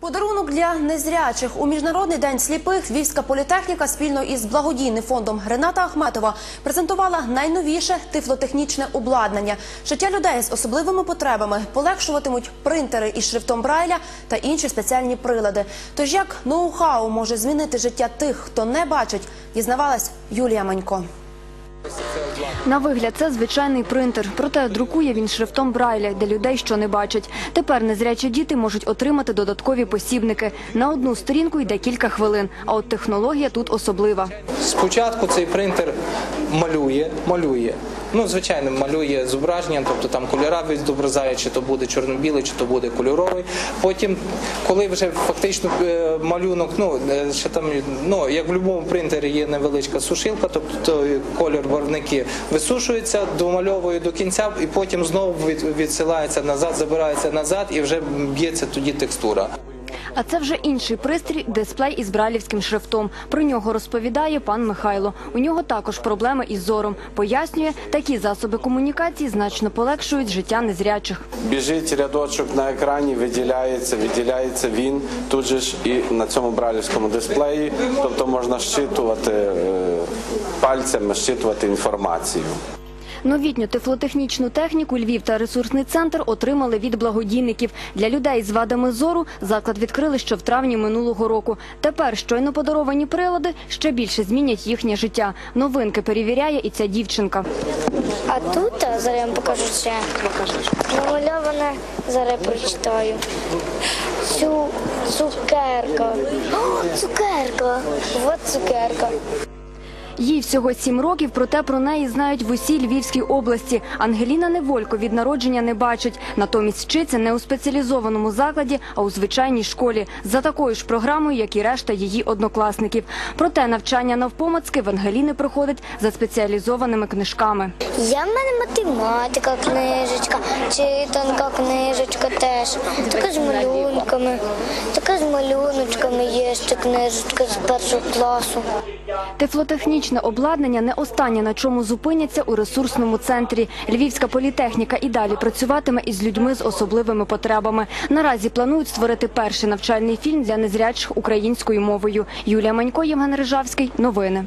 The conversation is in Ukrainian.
Подарунок для незрячих у міжнародний день сліпих Львівська політехніка спільно із благодійним фондом Рената Ахметова презентувала найновіше тифлотехнічне обладнання. Життя людей з особливими потребами полегшуватимуть принтери із шрифтом Брайля та інші спеціальні прилади. Тож як ноу-хау може змінити життя тих, хто не бачить, дізнавалась Юлія Манько. На вигляд це звичайний принтер, проте друкує він шрифтом Брайля для людей, що не бачать. Тепер незрячі діти можуть отримати додаткові посібники. На одну сторінку йде кілька хвилин, а от технологія тут особлива. Спочатку цей принтер малює, малює. Ну, звичайно, малює зображення, тобто там кольора відображає, чи то буде чорно-білий, чи то буде кольоровий. Потім, коли вже фактично е, малюнок, ну е, ще там, ну як в будь-якому принтері є невеличка сушилка, тобто колір барвники висушується, домальовує до кінця, і потім знову відсилається назад, забирається назад, і вже б'ється тоді текстура. А це вже інший пристрій дисплей із брайлівським шрифтом. Про нього розповідає пан Михайло. У нього також проблеми із зором. Пояснює, такі засоби комунікації значно полегшують життя незрячих. Біжить рядочок на екрані, виділяється, виділяється він тут же ж і на цьому бралівському дисплеї. Тобто можна щитувати е, пальцями, щитувати інформацію. Новітню тифлотехнічну техніку Львів та ресурсний центр отримали від благодійників. Для людей з вадами зору заклад відкрили ще в травні минулого року. Тепер щойно подаровані прилади ще більше змінять їхнє життя. Новинки перевіряє і ця дівчинка. А тут зараз я вам покажу ще. Намальоване, зараз прочитаю. Цю цукерка. О, цукерка. От цукерка. Їй всього сім років, проте про неї знають в усій Львівській області. Ангеліна Неволько від народження не бачить. Натомість вчиться не у спеціалізованому закладі, а у звичайній школі за такою ж програмою, як і решта її однокласників. Проте навчання навпомацки в Ангеліни проходить за спеціалізованими книжками. Є в мене математика, книжечка, читанка, книжечка теж. Така з малюнками. Така з малюночками є ще книжечка з першого класу. Тефлотехнічне обладнання не останнє, на чому зупиняться у ресурсному центрі. Львівська політехніка і далі працюватиме із людьми з особливими потребами. Наразі планують створити перший навчальний фільм для незрячих українською мовою. Юлія Манько, Євген Рижавський. Новини.